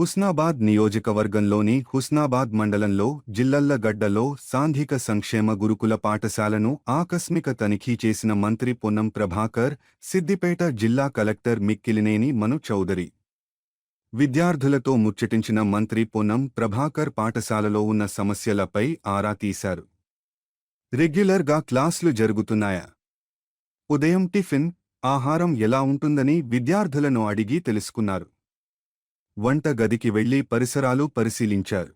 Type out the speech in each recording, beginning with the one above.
హుస్నాబాద్ నియోజకవర్గంలోని హుస్నాబాద్ మండలంలో జిల్లల్లగడ్డలో సాంఘిక సంక్షేమ గురుకుల పాఠశాలను ఆకస్మిక తనిఖీ చేసిన మంత్రి పొన్నం ప్రభాకర్ సిద్దిపేట జిల్లా కలెక్టర్ మిక్కిలినేని మను చౌదరి. విద్యార్థులతో ముచ్చటించిన మంత్రి పొన్నం ప్రభాకర్ పాఠశాలలో ఉన్న సమస్యలపై ఆరా తీశారు. రెగ్యులర్గా క్లాసులు జరుగుతున్నాయా? ఉదయం టిఫిన్ ఆహారం ఎలా ఉంటుందని విద్యార్థులను అడిగి తెలుసుకున్నారు. వంట గదికి వెళ్ళి పరిసరాలు పరిశీలించారు.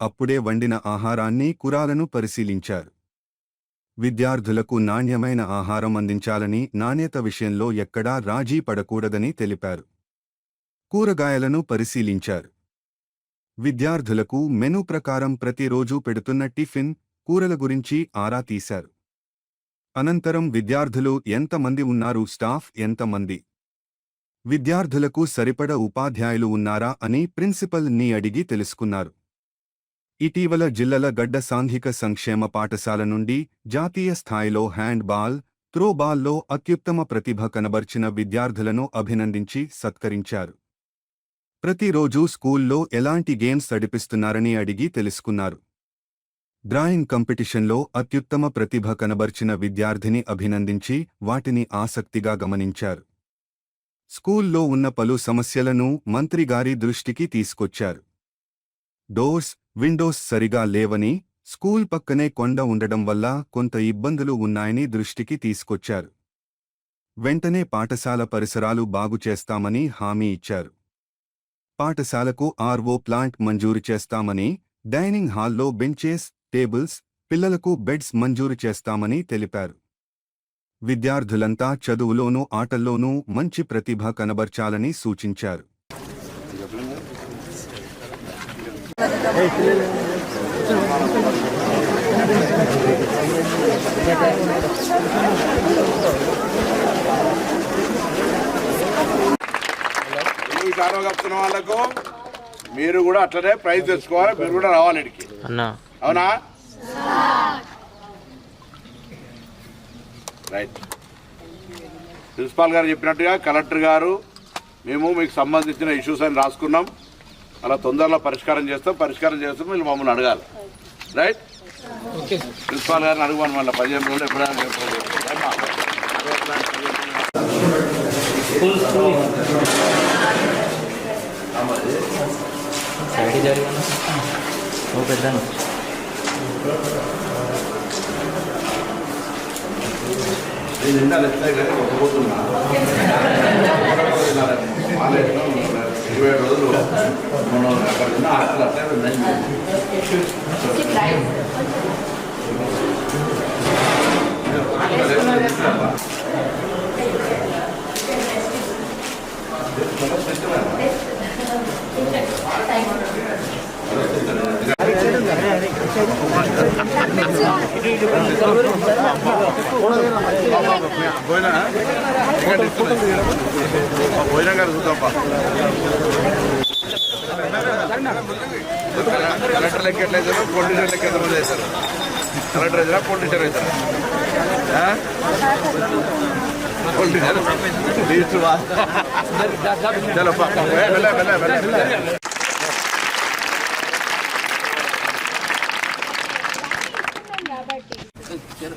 అప్పుడే వండిన ఆహారాన్ని కురాలను పరిశీలించారు. విద్యార్థులకు నాణ్యమైన ఆహారం అందించాలని నాణ్యత విషయంలో ఎక్కడా రాజీ పడకూడదని తెలిపారు. కూరగాయలను పరిశీలించారు. విద్యార్థులకు మెనూ ప్రకారం ప్రతిరోజూ పెడుతున్న టిఫిన్ కూరల గురించి ఆరా తీశారు. అనంతరం విద్యార్థులు ఎంతమంది ఉన్నారు స్టాఫ్ ఎంతమంది విద్యార్థులకు సరిపడ ఉపాధ్యాయులు ఉన్నారా అని ప్రిన్సిపల్ని అడిగి తెలుసుకున్నారు. ఇటీవల జిల్లల గడ్డ సాంఘిక సంక్షేమ పాఠశాల నుండి జాతీయ స్థాయిలో హ్యాండ్బాల్ త్రోబాల్లో అత్యుత్తమ ప్రతిభ కనబర్చిన విద్యార్థులను అభినందించి సత్కరించారు. ప్రతిరోజూ స్కూల్లో ఎలాంటి గేమ్స్ నడిపిస్తున్నారని అడిగి తెలుసుకున్నారు. డ్రాయింగ్ కంపిటీషన్లో అత్యుత్తమ ప్రతిభ కనబర్చిన విద్యార్థిని అభినందించి వాటిని ఆసక్తిగా గమనించారు. స్కూల్లో ఉన్న పలు సమస్యలను మంత్రిగారి దృష్టికి తీసుకొచ్చారు. డోర్స్ విండోస్ సరిగా లేవని స్కూల్ పక్కనే కొండ ఉండడం వల్ల కొంత ఇబ్బందులు ఉన్నాయని దృష్టికి తీసుకొచ్చారు. వెంటనే పాఠశాల పరిసరాలు బాగు చేస్తామని హామీ ఇచ్చారు. పాఠశాలకు ఆర్వో ప్లాంట్ మంజూరు చేస్తామని డైనింగ్ హాల్లో బెంచెస్ టేబుల్స్ పిల్లలకు బెడ్స్ మంజూరు చేస్తామని తెలిపారు. విద్యార్థులంతా చదువులోనూ ఆటల్లోనూ మంచి ప్రతిభ కనబర్చాలని సూచించారు. వాళ్ళకు మీరు కూడా అట్లనే ప్రైజ్ తెచ్చుకోవాలి మీరు కూడా రావాలి అవునా? రైట్. ప్రిన్సిపాల్ గారు చెప్పినట్టుగా కలెక్టర్ గారు మేము మీకు సంబంధించిన ఇష్యూస్ అని రాసుకున్నాం. అలా తొందరలో పరిష్కారం చేస్తాం. పరిష్కారం చేస్తాం మీరు మమ్మల్ని అడగాలి. రైట్? ప్రిన్సిపాల్ గారిని అడగమని మళ్ళీ. పదిహేను రోజులు ఎప్పుడైనా 옛날에 내가 먹어보던 나. 말에 이외에 그러도 뭐는 아까 나 아까 때는 내 가. పోయినా గారు చూద్దాం కలెక్టర్ లెక్క ఎట్లయితారు పొలిటీషియన్ లెక్క ఎంతమంది అవుతారు కలెక్టర్ అవుతారా పొలిటీషియన్ అవుతారా పొలిటీషియన్ లీస్ట్ చలో వెళ్ళ వెళ్ళ వెళ్ళ వెళ్ళ